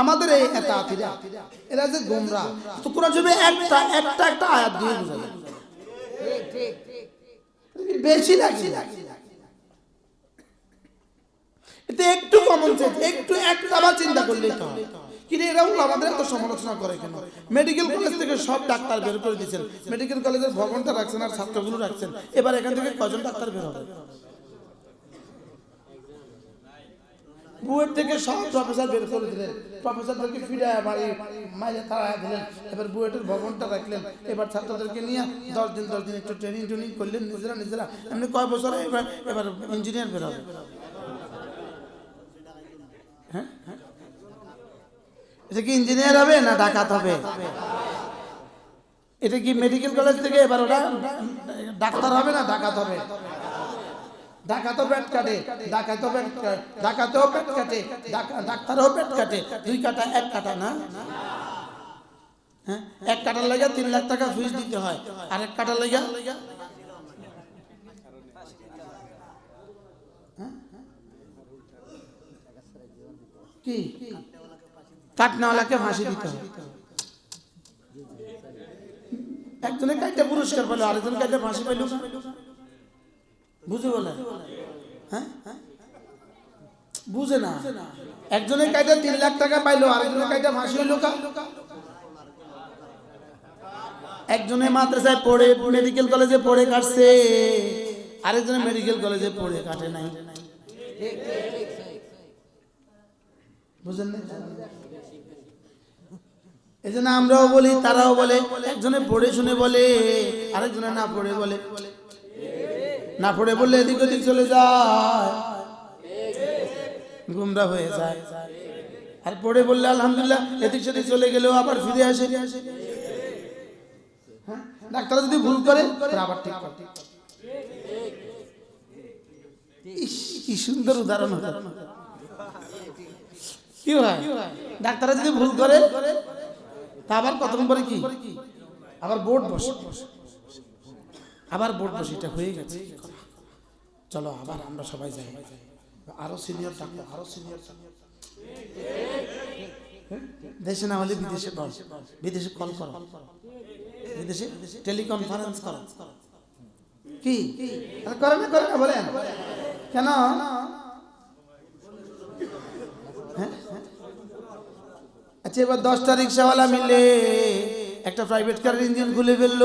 আমাদের এই এত আতিরা এরা যে গোমরা। তো কোরআন শরীফে একটা একটা একটা আয়াত দিয়ে বোঝাবে বেশি লাগছে এতে একটু কমন সেন্স একটু, একটা আবার চিন্তা করলেই তো। কিন্তু এরাও আমাদের এত সমালোচনা করে কেন? মেডিকেল কলেজ থেকে সব ডাক্তার বের করে দিয়েছেন। মেডিকেল কলেজের ভবনটা রাখছেন আর ছাত্রগুলো রাখছেন। এবার এখান থেকে কজন ডাক্তার বের হবে? বুয়েট থেকে সব প্রফেসর বের করে দিলেন। প্রফেসরদেরকে ফিরে বাড়ি মাইরে তারা দিলেন। এবার বুয়েটের ভবনটা রাখলেন। এবার ছাত্রদেরকে নিয়ে দশ দিন দশ দিন একটু ট্রেনিং ট্রেনিং করলেন নিজেরা নিজেরা। এমনি কয় বছরে এবার এবার ইঞ্জিনিয়ার বের হবে? হ্যাঁ? হ্যাঁ? এটা কি ইঞ্জিনিয়ার হবে না ডাকাত হবে? এটা কি মেডিকেল কলেজ থেকে এবার ওরা ডাক্তার হবে না ডাকাত হবে? ডাকাতও পেট কাটে, ডাকাতও পেট কাটে ডাকাতেও পেট কাটে, ডাকা- ডাক্তারও পেট কাটে। দুই কাটা, এক কাটা না? হ্যাঁ? এক কাটার লাগে তিন লাখ টাকা ফিস দিতে হয়। আর এক কাটার লাগে? হ্যাঁ? কি? কাটনাওয়ালাকে ফাঁসি দিতে হয়। একজনে কাইটা পুরস্কার পেল আরেকজন কাইটা ফাঁসি পাইল। বুঝে বলে? হ্যাঁ? বুঝে না। একজনে কাইটা তিন লাখ টাকা পাইলো আরেকজনে কাইটা ফাঁসি একজনে মাদ্রাসায় পড়ে মেডিকেল কলেজে পড়ে কাটছে আরেকজনে মেডিকেল কলেজে পড়ে কাটে নাই। এই জন্য আমরাও বলি, তারাও বলে, একজনে পড়ে শুনে বলে, আরেকজনে না পড়ে বলে। না পড়ে বললে এদিক ওদিক চলে যায়। গুমরা হয়ে যায়। আর পড়ে বললে আলহামদুলিল্লাহ, এদিক সেদিক চলে গেলেও আবার ফিরে আসে। হ্যাঁ? ডাক্তার যদি ভুল করে আবার ঠিক কি সুন্দর উদাহরণ কি হয় ডাক্তাররা যদি ভুল করে, তা আবার কতক্ষণ পরে কি? আবার বোর্ড বসে। আবার বোর্ড বসে এটা হয়ে গেছে। চলো, আবার আমরা সবাই যাই। আরও সিনিয়র ডাক্তার আরও সিনিয়র দেশে না হলে বিদেশে বিদেশে কল করো। বিদেশে টেলিকনফারেন্স করো। কি? করে না করে না, বলেন। কেন? হ্যাঁ? আচ্ছা এবার দশটা রিক্সাওয়ালা মিলে একটা প্রাইভেট কারের ইঞ্জিন খুলে ফেলল।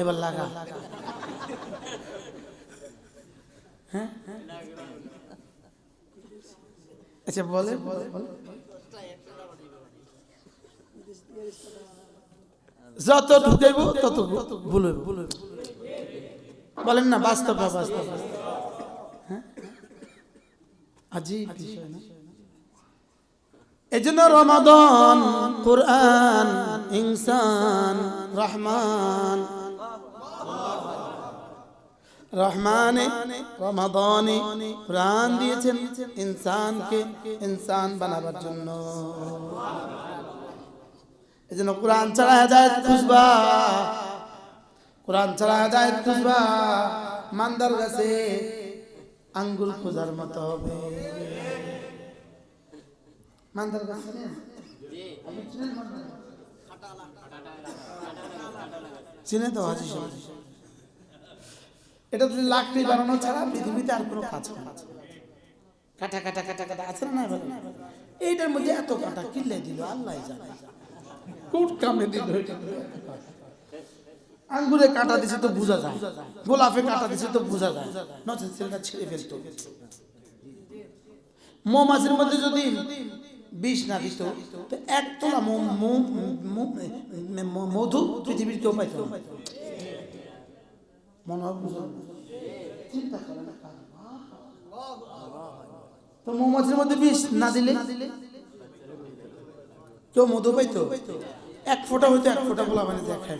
এবার লাগা। হ্যাঁ আচ্ছা বলে। যত ঢুকাইব, তত ভুল ভুল বলেন না, বাস্তব বাস্তব? হ্যাঁ? আজি বিষয় না? এজন্য রমাদন, কোরআন, ইনসান, রহমান রহমানে রমাদানে কোরআন দিয়েছেন ইনসানকে ইনসান বানাবার জন্য। এজন্য কোরআন ছাড়া হেদায়েত খুঁজবা। কোরআন ছাড়া হেদায়েত খুঁজবা। মান্দার গাছে আঙ্গুল খোঁজার মতো হবে। মান্দার গাছ চিনে তো হাজি। এটা যদি লাকড়ি বানানো ছাড়া পৃথিবীতে আর কোনো কাজ কাটা কাটা কাটা কাটা আছে না? এইটার মধ্যে এত কাটা কিনলে দিল, আল্লাহ জানে। কোট কামে দিল আঙ্গুরে কাটা দিছে তো বোঝা যায়। গোলাপে কাটা দিছে তো বোঝা যায়। নচেত ছেলেটা ছিঁড়ে ফেলতো। মৌমাছির মধ্যে যদি বিষ না দিত, তো এক তোলা মধু পৃথিবীর কেউ পাইত। মনে হয়। তো মৌমাছির মধ্যে বিষ না দিলে কেউ মধু পাইতো এক ফোঁটা হইতো, এক ফোঁটা বলা মানে দেখায়